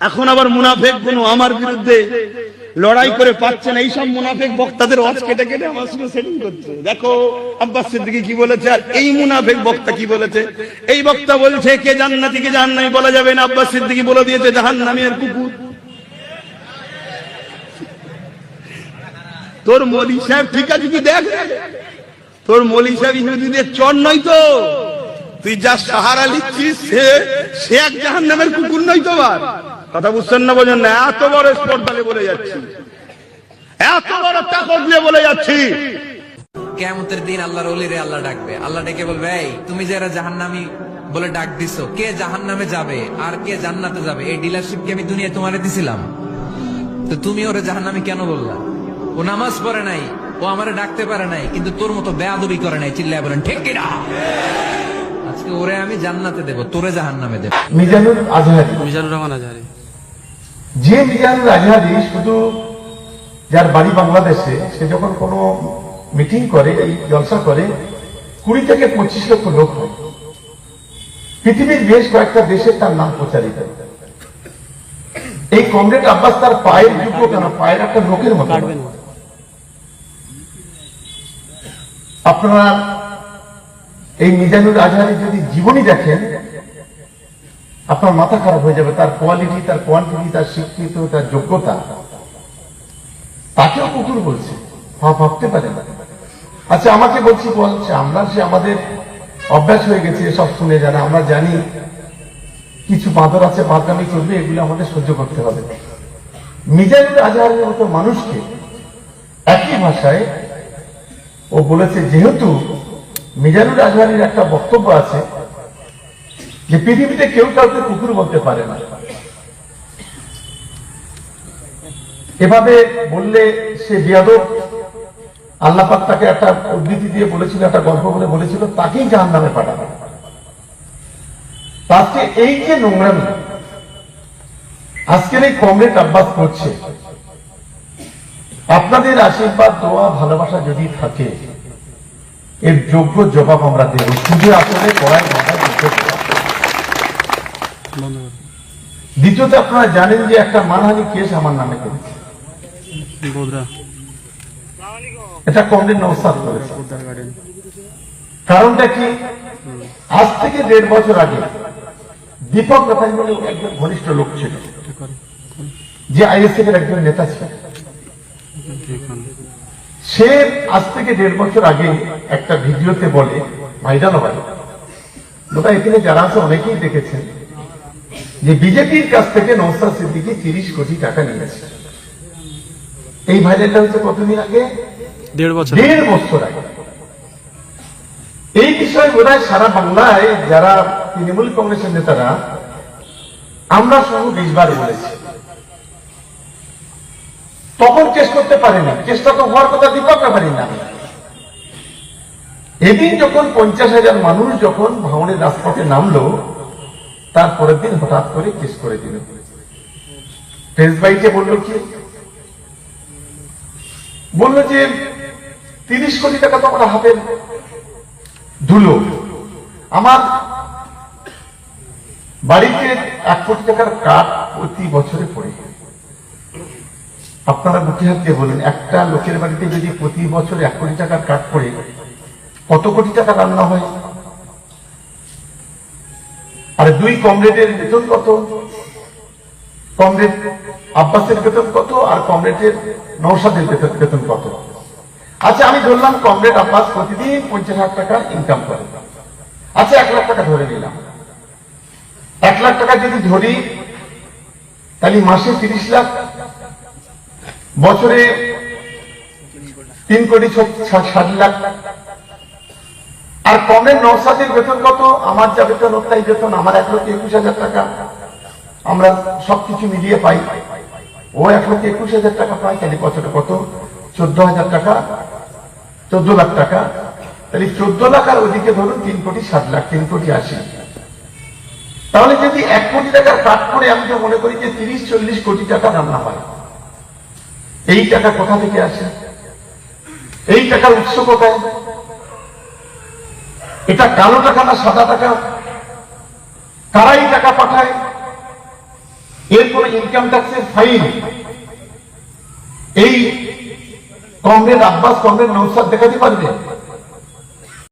এখন আবার মুনাফেক কোন আমার বিরুদ্ধে লড়াই করে পাচ্ছেন এইসব মুনাফেক বক্তাদের অজ কেটে কেটে আমার সঙ্গে সেটিং করছে। দেখো, আব্বাস সিদ্দিকি কি বলেছে আর এই মুনাফেক বক্তা কি বলেছে? এই বক্তা বলছে, কে জান্নাতি, কে জাহান্নামি বলা যাবে না? আব্বাস সিদ্দিকি বলে দিয়েছে জাহান্নামি আর কুকুর। তোর মলি সাহেব ঠিক আছে কি দেখ? তোর মলি সাহেব ইহুদিদের চর নয় তো। তুই যা সাহারা লিখছিস, সে এক জাহান নামের কুকুর নয় তো আর কথা বুঝছেন না বোঝেন না? এত বড় স্পর্ধালে বলে যাচ্ছি। এত বড় তাকত দিয়ে বলে যাচ্ছি। কেমতের দিন আল্লাহর অলিরে আল্লাহ ডাকবে। আল্লাহ ডেকে বলবে এই তুমি যারা জাহান্নামি বলে ডাক দিছো কে জাহান্নামে যাবে আর কে জান্নাতে যাবে? এই ডিলারশিপ কি আমি দুনিয়ায় তোমারে দিছিলাম? তো তুমি ওরে জাহান্নামি কেন বললা? ও নামাজ পড়ে নাই ও আমারে ডাকতে পারে নাই কিন্তু তোর মতো বেয়াদবি করে নাই চিল্লায় বলেন ঠিক কিনা? আজকে ওরে আমি জান্নাতে দেব তোরে জাহান্নামে দেব। মিজানুর আজহারি। মিজানুর রহমান আজহারি। যে মিজানুর আজহারি শুধু যার বাড়ি বাংলাদেশে সে যখন কোনো মিটিং করে এই জলসা করে কুড়ি থেকে পঁচিশ লক্ষ লোক হয়। পৃথিবীর বেশ কয়েকটা দেশে তার নাম প্রচারিত। এই কমরেড আব্বাস তার পায়ের জুতো কেন পায়ের একটা লোকের মতো। আপনারা এই মিজানুর আজহারি যদি জীবনী দেখেন আপনার মাথা খারাপ হয়ে যাবে, তার কোয়ালিটি তার কোয়ান্টিটি তার শিক্ষিত তার যোগ্যতা। তাকেও কুকুর বলছে। ভাব- ভাবতে পারে না। আচ্ছা আমাকে বলছি, বলছে, আমরা সে আমাদের অভ্যাস হয়ে গেছে সব শুনে জানা আমরা জানি কিছু বাঁদর আছে বাদগামি চলবে, এগুলো আমাদের সহ্য করতে হবে। মিজানুর আজহারের মতো মানুষকে একই ভাষায় ও বলেছে, যেহেতু মিজানুর আজহারির একটা বক্তব্য আছে যে পৃথিবীতে কেউ কাউকে কুকুর বলতে পারে না। এভাবে বললে সে বিয়াদব। আল্লাপাক তাকে একটা উদ্ধৃতি দিয়ে বলেছিল একটা গল্প বলে বলেছিল, তাকেই জাহান নামে পাঠাবে আজকে এই যে নোংরামি, আজকের এই কমরেড আব্বাস করছে আপনাদের আশীর্বাদ, দোয়া, ভালোবাসা যদি থাকে, এর যোগ্য জবাব আমরা দেব। শুধু আসলে পড়ায় মাথায় দিতে হবে। বন্ধ কর দ্বিতীয়ত আপনারা জানেন যে একটা মানহানি কেস আমার নামে করেছে। এটা কমরেড নৌসাদ করেছে। কারণটা কি? আজ থেকে দেড় বছর আগে দীপক রাথাই বলে একজন ঘনিষ্ঠ লোক ছিল যে আইএসএফ এর একজন নেতা ছিল। সে আজ থেকে দেড় বছর আগে একটা ভিডিওতে বলে ভাইজান ভাই লোকা এখানে যারা আছে অনেকেই দেখেছেন যে বিজেপির কাছ থেকে নৌসাদ সিদ্দিকি তিরিশ কোটি টাকা নিয়েছে। এই ভাইরালটা হচ্ছে কতদিন আগে? দেড় বছর। দেড় বছর আগে। এই বিষয়ে বোধ সারা বাংলায় যারা তৃণমূল কংগ্রেসের নেতারা আমরা সহ বিশবার বলেছি। তখন কেস করতে পারেনি। চেষ্টা তো হওয়ার কথা দীপক ব্যাপারই না। এদিন যখন পঞ্চাশ হাজার মানুষ যখন ভাঙনের রাজপথে নামলো তার পরের দিন হঠাৎ করে কেস করে দিল। ফেস বাইকে বলল কি? বলল যে, তিরিশ কোটি টাকা তো আমার হাতের ধুলো, আমার বাড়িতে এক কোটি টাকার কাঠ প্রতি বছরে পড়ে। আপনারা বুকে হাত দিয়ে বলেন, একটা লোকের বাড়িতে যদি প্রতি বছর এক কোটি টাকার কাঠ পড়ে, কত কোটি টাকা রান্না হয়? আর দুই কমরেডের বেতন কত? কমরেড আব্বাসের বেতন কত আর কমরেডের নৌসাদের বেতন বেতন কত? আচ্ছা আমি ধরলাম কমরেড আব্বাস প্রতিদিন পঞ্চাশ হাজার টাকা ইনকাম করে। আচ্ছা এক লাখ টাকা ধরে নিলাম। এক লাখ টাকা যদি ধরি, তাহলে মাসে তিরিশ লাখ, বছরে তিন কোটি ষাট লাখ আর কমের নৌসাদের বেতন কত? আমার যা বেতন ওর তাই বেতন, আমার এক লক্ষ একুশ হাজার টাকা। আমরা সবকিছু মিলিয়ে পাই। ও এক লক্ষ একুশ হাজার টাকা পাই তাহলে বছরে কত? চোদ্দ হাজার টাকা, চোদ্দ লাখ টাকা। তাহলে চোদ্দ লাখ আর ওদিকে ধরুন তিন কোটি ষাট লাখ, তিন কোটি, আশি। তাহলে যদি এক কোটি টাকার কাট করে আমি তো মনে করি যে তিরিশ, চল্লিশ কোটি টাকা রান্না হয়। এই টাকা কোথা থেকে আসে? এই টাকার উৎস কোথায়? এটা কালো টাকা না সাদা টাকা? কারাই টাকা পাঠায়, এর কোন ইনকাম ট্যাক্সের ফাইল এই কংগ্রেস আব্বাস কংগ্রেস নৌসাদ দেখাতে পারবে?